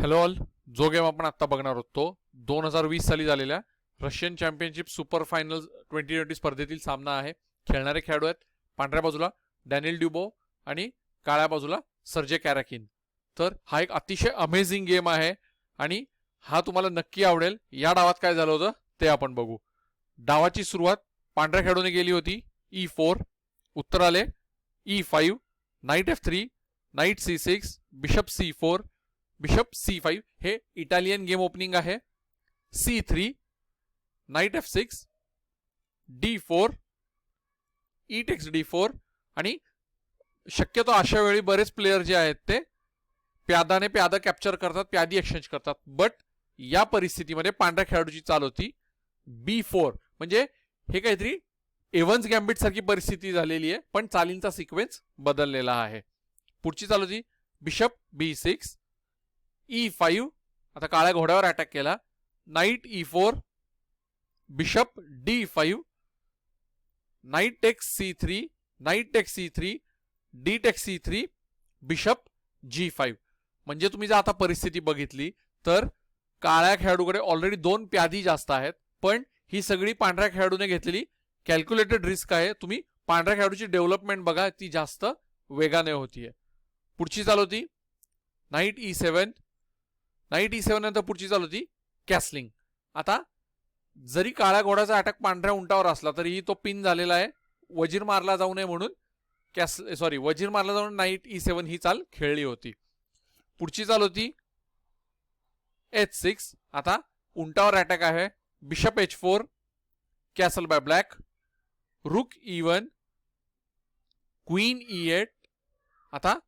Hello all जो game आपण आत्ता बघणार आहोत तो दोन हजार वीस साली झालेल्या Russian championship super final twenty twenty स्पर्धेतील सामना आहे. खेळणारे खेळाडू आहेत पांढऱ्या बाजूला डॅनिल ड्युबो आणि काळ्या बाजूला सर्जे कॅराकिन तर हा एक अतिशय अमेझिंग गेम आहे आणि हा तुम्हाला नक्की आवडेल. या डावात काय झालं होतं ते आपण बघू. डावाची सुरुवात पांढऱ्या खेळाडूने केली होती. E ई फोर उत्तर आले. E five knight F three knight C six bishop C four bishop C five हे इटालियन गेम ओपनिंग आहे. C three knight F six D four E takes D four आणि शक्यतो अशा वेळी बरेच player जे आहेत ते प्यादाने प्यादा कॅप्चर करतात प्यादी एक्सचेंज करतात. बट या परिस्थितीमध्ये पांढऱ्या खेळाडूची चाल होती बी फोर. म्हणजे हे काहीतरी एव्हन्स गॅम्बिट सारखी परिस्थिती झालेली आहे पण चालींचा सिक्वेन्स बदललेला आहे. पुढची चाल होती bishop B six E E five आता काळ्या घोड्यावर अटॅक केला. Knight E four bishop D five knight takes C three knight takes C three D takes C three bishop G five म्हणजे तुम्ही जर आता परिस्थिती बघितली तर काळ्या खेळाडूकडे ऑलरेडी दोन प्यादी जास्त आहेत पण ही सगळी पांढऱ्या खेळाडूने घेतलेली कॅल्क्युलेटेड रिस्क आहे. तुम्ही पांढऱ्या खेळाडूची डेव्हलपमेंट बघा ती जास्त वेगाने होतीये. पुढची चाल होती. Knight E seven knight E seven नंतर पुढची चाल होती कॅसलिंग आता जरी काळ्या घोड्याचा अटॅक पांढऱ्या उंटावर असला तरीही तो पिन झालेला आहे. वजीर मारला जाऊ नये म्हणून कॅस सॉरी वजीर मारला जाऊन नाईट ई सेवन ही चाल खेळली होती. पुढची चाल होती एच सिक्स आता उंटावर अटॅक आहे. Bishop H four castle by black rook E one queen E eight आता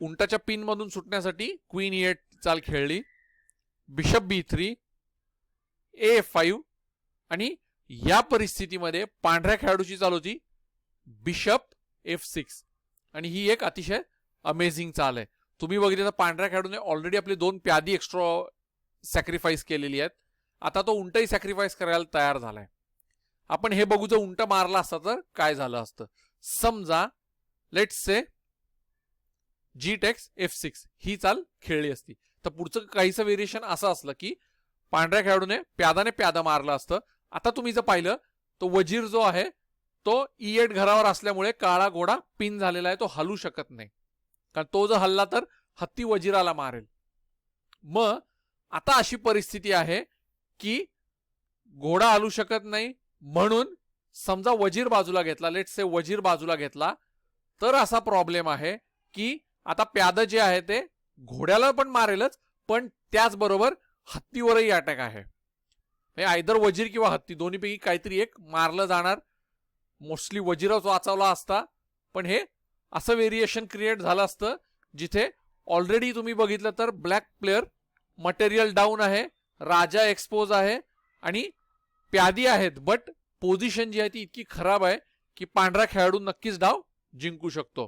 उंटाच्या पिनमधून सुटण्यासाठी क्वीन ई एट चाल खेळली. Bishop B three A five आणि या परिस्थितीमध्ये पांढऱ्या खेळाडूची चाल होती बिशप एफ सिक्स आणि ही एक अतिशय अमेझिंग चाल आहे. तुम्ही बघितलं तर पांढऱ्या खेळाडूने ऑलरेडी आपली दोन प्यादी एक्स्ट्रा सॅक्रिफाईस केलेली आहेत. आता तो उंटही सॅक्रिफाईस करायला तयार झालाय. आपण हे बघू जर उंट मारला असता तर काय झालं असतं? समजा let's say G takes F six ही चाल खेळली असती. तर पुढचं काहीसं व्हेरिएशन असं असलं की पांढऱ्या खेळाडूने प्यादाने प्यादा मारलं असतं. आता तुम्ही जर पाहिलं तो वजीर जो आहे तो e इएट घरावर असल्यामुळे काळा घोडा पिन झालेला आहे तो हलू शकत नाही. कारण तो जर हल्ला तर हत्ती वजीराला मारेल. मग आता अशी परिस्थिती आहे की घोडा हलू शकत नाही म्हणून समजा वजीर बाजूला घेतला लेट से वजीर बाजूला घेतला तर असा प्रॉब्लेम आहे की आता प्यादं जे आहे ते घोड्याला पण मारेलच पण त्याचबरोबर हत्तीवरही अटॅक आहे. हे आयदर वजीर किंवा हत्ती दोन्हीपैकी काहीतरी एक मारलं जाणार. मोस्टली वजीरच वाचवला असता पण हे असं व्हेरिएशन क्रिएट झालं असतं जिथे ऑलरेडी तुम्ही बघितलं तर ब्लॅक प्लेअर मटेरियल डाऊन आहे राजा एक्सपोज आहे आणि प्यादी आहेत बट पोझिशन जी आहे ती इतकी खराब आहे की पांढरा खेळाडू नक्कीच डाव जिंकू शकतो.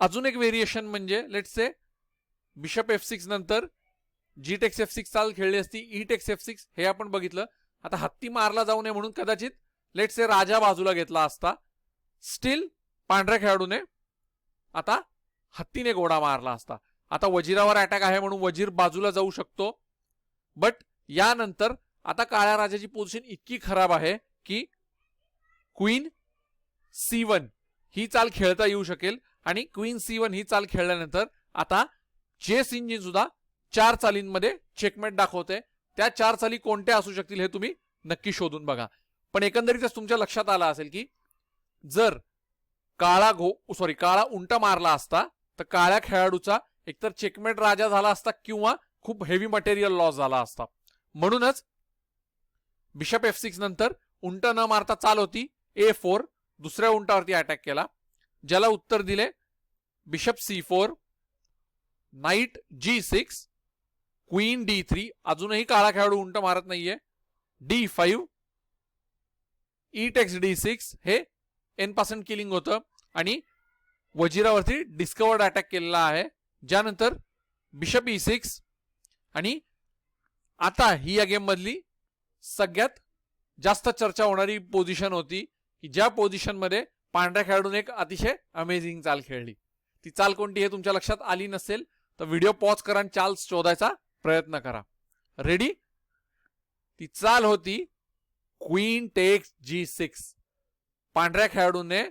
अजून एक व्हेरिएशन म्हणजे let's say bishop F six नंतर जी टेक्स एफ सिक्स चाल खेळली असती ई टेक्स एफ सिक्स हे आपण बघितलं. आता हत्ती मारला जाऊ नये म्हणून कदाचित लेट्स से राजा बाजूला घेतला असता. स्टील पांढऱ्या खेळाडूने आता हत्तीने घोडा मारला असता. आता वजिरावर अटॅक आहे म्हणून वजीर बाजूला जाऊ शकतो. बट यानंतर आता काळ्या राजाची पोझिशन इतकी खराब आहे की क्वीन सी वन ही चाल खेळता येऊ शकेल. आणि क्वीन सी वन ही चाल खेळल्यानंतर आता चेस इंजिन सुद्धा चार चालींमध्ये चेकमेट दाखवते. त्या चार चाली कोणत्या असू शकतील हे तुम्ही नक्की शोधून बघा. पण एकंदरीतच तुमच्या लक्षात आलं असेल की जर काळा घो सॉरी काळा उंट मारला असता तर काळ्या खेळाडूचा एकतर चेकमेट राजा झाला असता किंवा खूप हेवी मटेरियल लॉस झाला असता. म्हणूनच बिशप एफ सिक्स नंतर उंट न मारता चाल होती. ए फोर दुसऱ्या उंटावरती अटॅक केला. ज्याला उत्तर दिले bishop C four knight G six queen D three अजूनही काळा खेळाडू उंट मारत नाहीये. D five E takes D six हे एनपासून किलिंग होतं. आणि वजिरावरती डिस्कवर्ड अटॅक केलेला आहे. ज्यानंतर बिशप e ई सिक्स आणि आता ही या गेममधली सगळ्यात जास्त चर्चा होणारी पोझिशन होती की ज्या पोझिशनमध्ये पांढऱ्या खेळाडूने एक अतिशय अमेझिंग चाल खेळली. ती चाल कोणती हे तुमच्या लक्षात आली नसेल तर व्हिडिओ पॉज करा आणि चाल शोधायचा प्रयत्न करा. रेडी ती चाल होती क्वीन टेक्स जी सिक्स पांढऱ्या खेळाडूने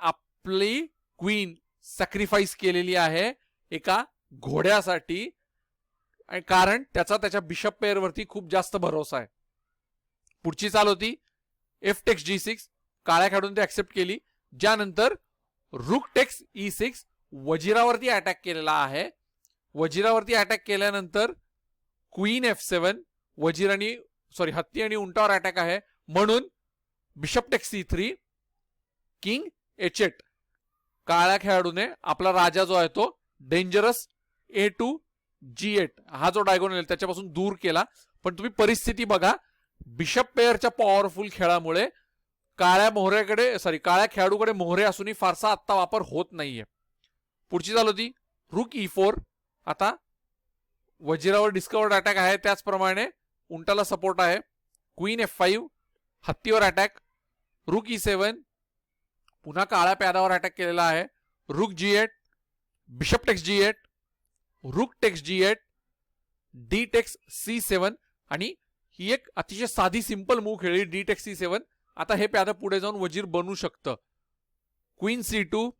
आपली क्वीन सॅक्रिफाईस केलेली आहे एका घोड्यासाठी आणि कारण त्याचा त्याच्या बिशप पेअरवरती खूप जास्त भरोसा आहे. पुढची चाल होती एफ टेक्स जी सिक्स काळ्या खेळाडून ते ऍक्सेप्ट केली. ज्यानंतर रुक टेक्स ई सिक्स वजिरावरती अटॅक केलेला आहे. वजिरावरती अटॅक केल्यानंतर क्वीन एफ सेवन वजीर आणि सॉरी हत्ती आणि उंटावर अटॅक आहे. म्हणून bishop takes C three king H eight काळ्या खेळाडूने आपला राजा जो आहे तो dangerous A two G eight हा जो डायगोनल त्याच्यापासून दूर केला. पण तुम्ही परिस्थिती बघा. बिशप पेअरच्या पॉवरफुल खेळामुळे काळ्या मोहऱ्याकडे सॉरी काळ्या खेळाडूकडे मोहरे असूनही फारसा आत्ता वापर होत नाहीये. पुढची चालू होती. रुक ई फोर आता वजिरावर डिस्कवर्ड अटॅक आहे. त्याचप्रमाणे उंटाला सपोर्ट आहे. क्वीन एफ फाईव्ह हत्तीवर अटॅक रुक ई सेवन पुन्हा काळ्या प्यादावर अटॅक केलेला आहे. Rook G eight bishop takes G eight rook takes G eight D takes C seven आणि ही एक अतिशय साधी सिंपल मूव खेळली. डी टेक्स सी सेवन आता हे प्यादं पुढे जाऊन वजीर बनू शकतं. क्वीन सी टू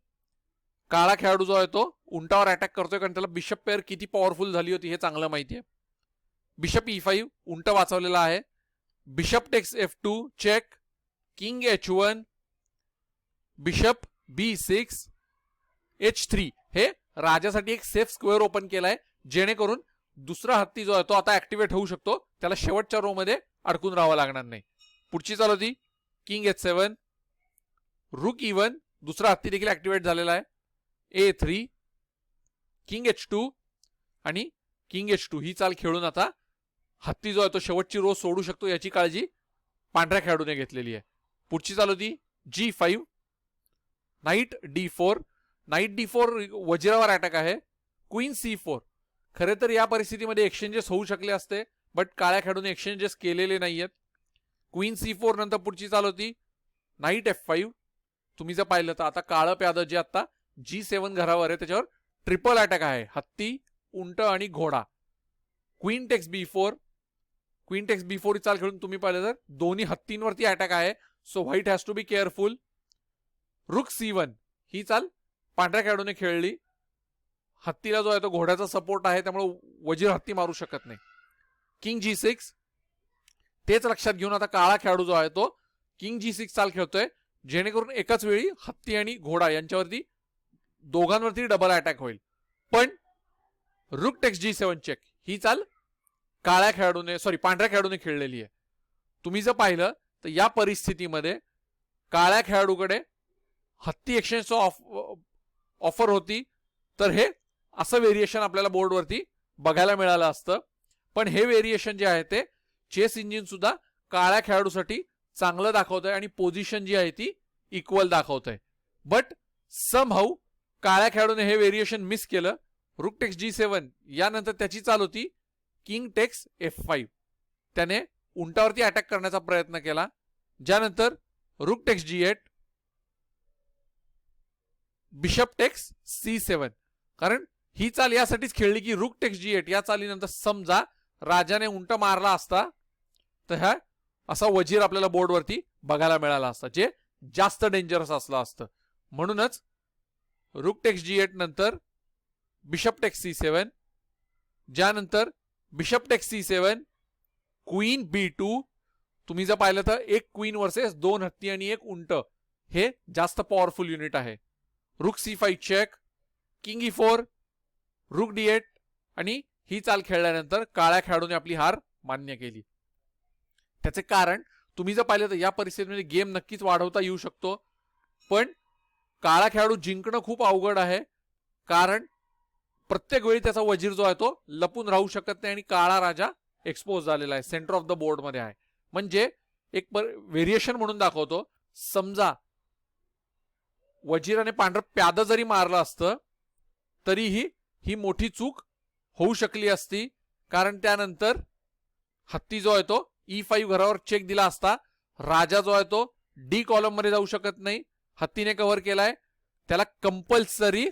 काळा खेळाडू जो आहे तो उंटावर अटॅक करतोय कारण त्याला बिशप पेअर किती पॉवरफुल झाली होती हे चांगलं माहिती आहे बिशप ई फाईव्ह उंट वाचवलेला आहे. Bishop takes F two check king H one bishop B six H three हे राजासाठी एक सेफ स्क्वेअर ओपन केलाय जेणेकरून दुसरा हत्ती जो आहे तो आता ऍक्टिव्हेट होऊ शकतो. त्याला शेवटच्या रो मध्ये अडकून राहावं लागणार नाही. पुढची चाल होती. किंग एच सेवन रुक इवन दुसरा हत्ती देखील ऍक्टिव्हेट झालेला आहे. A three king H two आणि किंग एच टू ही चाल खेळून आता हत्ती जो आहे तो शेवटची रो सोडू शकतो याची काळजी पांढऱ्या खेळाडूने घेतलेली आहे. पुढची चाल होती G five knight D four knight D four वजिरावर attack आहे. क्वीन सी फोर खरे तर या परिस्थितीमध्ये एक्सचेंजेस होऊ शकले असते बट काळ्या खेळाडूने एक्सचेंजेस केलेले नाहीयेत. क्वीन सी फोर नंतर पुढची चाल होती. नाईट एफ फाईव्ह तुम्ही जर पाहिलं तर आता काळं प्यादं जे आता जी सेवन घरावर आहे त्याच्यावर ट्रिपल अटॅक आहे. हत्ती उंट आणि घोडा. Queen takes b four queen takes b four चाल खेळून तुम्ही पाहिलं तर दोन्ही हत्तींवरती अटॅक आहे. So white has to be careful rook c one ही चाल पांढऱ्या खेळाडूने खेळली. हत्तीला जो आहे तो घोड्याचा सपोर्ट आहे त्यामुळे वजीर हत्ती मारू शकत नाही. किंग जी सिक्स तेच लक्षात घेऊन आता काळा खेळाडू जो आहे तो किंग जी सिक्स चाल खेळतोय. जेणेकरून एकाच वेळी हत्ती आणि घोडा यांच्यावरती दोघांवरती डबल अटॅक होईल. पण रुक टेक्स जी सेवन चेक ही चाल काळ्या खेळाडूने सॉरी पांढऱ्या खेळाडूने खेळलेली आहे. तुम्ही जर पाहिलं तर या परिस्थितीमध्ये काळ्या खेळाडूकडे हत्ती एक्सचेंजचं ऑफर होती. तर हे असं व्हेरिएशन आपल्याला बोर्डवरती बघायला मिळालं असतं. पण हे व्हेरिएशन जे आहे ते चेस इंजिन सुद्धा काळ्या खेळाडूसाठी चांगलं दाखवत आहे आणि पोझिशन जी आहे ती इक्वल दाखवत आहे बट सम हाऊ काळ्या खेळाडूने हे व्हेरिएशन मिस केलं. रुकटेक्स जी सेवन यानंतर त्याची चाल होती किंग टेक्स एफ फाईव्ह त्याने उंटावरती अटॅक करण्याचा प्रयत्न केला. ज्यानंतर rook takes G eight bishop takes C seven कारण ही चाल यासाठीच खेळली की रुक टेक्स जी एट या चालीनंतर समजा राजाने उंट मारला असता तर ह्या असा वजीर आपल्याला बोर्डवरती बघायला मिळाला असता जे जास्त डेंजरस असलं असतं. म्हणूनच रुकटेक्स जी एट नंतर बिशपटेक्स सी सेवन ज्यानंतर bishop takes C seven queen B two तुम्ही जर पाहिलं तर एक क्वीन वर्सेस दोन हत्ती आणि एक उंट हे जास्त पॉवरफुल युनिट आहे. Rook C five check king E four rook D eight आणि ही चाल खेळल्यानंतर काळ्या खेळाडूने आपली हार मान्य केली. त्याचे कारण तुम्ही जर पाहिलं तर या परिस्थितीमध्ये गेम नक्कीच वाढवता येऊ शकतो. पण काळा खेळाडू जिंकणं खूप अवघड आहे. कारण प्रत्येक वेळी त्याचा वजीर जो आहे तो लपून राहू शकत नाही आणि काळा राजा एक्सपोज झालेला आहे. सेंटर ऑफ द बोर्डमध्ये आहे. म्हणजे एक व्हेरिएशन म्हणून दाखवतो. समजा वजीराने पांढरं प्यादं जरी मारलं असतं तरीही ही मोठी चूक होऊ शकली असती. कारण त्यानंतर हत्ती जो आहे तो E ई फाईव्ह घरावर चेक दिला असता राजा जो आहे तो डी कॉलममध्ये जाऊ शकत नाही. हत्तीने कव्हर केलाय. त्याला कंपल्सरी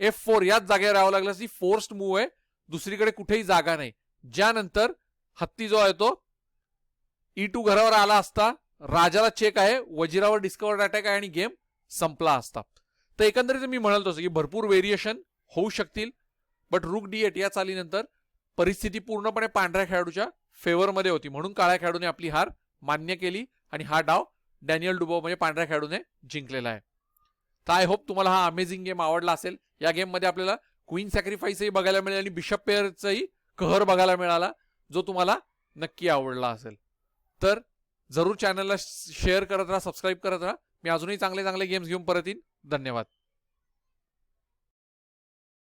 एफ फोर याच जागेवर यावं लागलं ती फोर्स्ड मूव्ह आहे. दुसरीकडे कुठेही जागा नाही. ज्यानंतर हत्ती जो आहे तो e ई टू घरावर आला असता राजाला चेक आहे. वजिरावर डिस्कवर्ड अटॅक आहे आणि गेम संपला असता. तर एकंदरीत मी म्हणतो तसं की भरपूर व्हेरिएशन होऊ शकतील. बट रुक डी एट या चालीनंतर परिस्थिती पूर्णपणे पांढऱ्या खेळाडूच्या फेवरमध्ये होती. म्हणून काळ्या खेळाडूने आपली हार मान्य केली आणि हा डाव डॅनियल डुबो म्हणजे पांढऱ्या खेळाडूने जिंकलेला आहे. तर आय होप तुम्हाला हा अमेझिंग गेम आवडला असेल. या गेममध्ये आपल्याला क्वीन सॅक्रिफाईसही बघायला मिळेल आणि बिशप पेअरचाही कहर बघायला मिळाला जो तुम्हाला नक्की आवडला असेल. तर जरूर चॅनलला शेअर करत राहा सबस्क्राईब करत राहा. मी अजूनही चांगले चांगले गेम्स घेऊन परत येईन. धन्यवाद.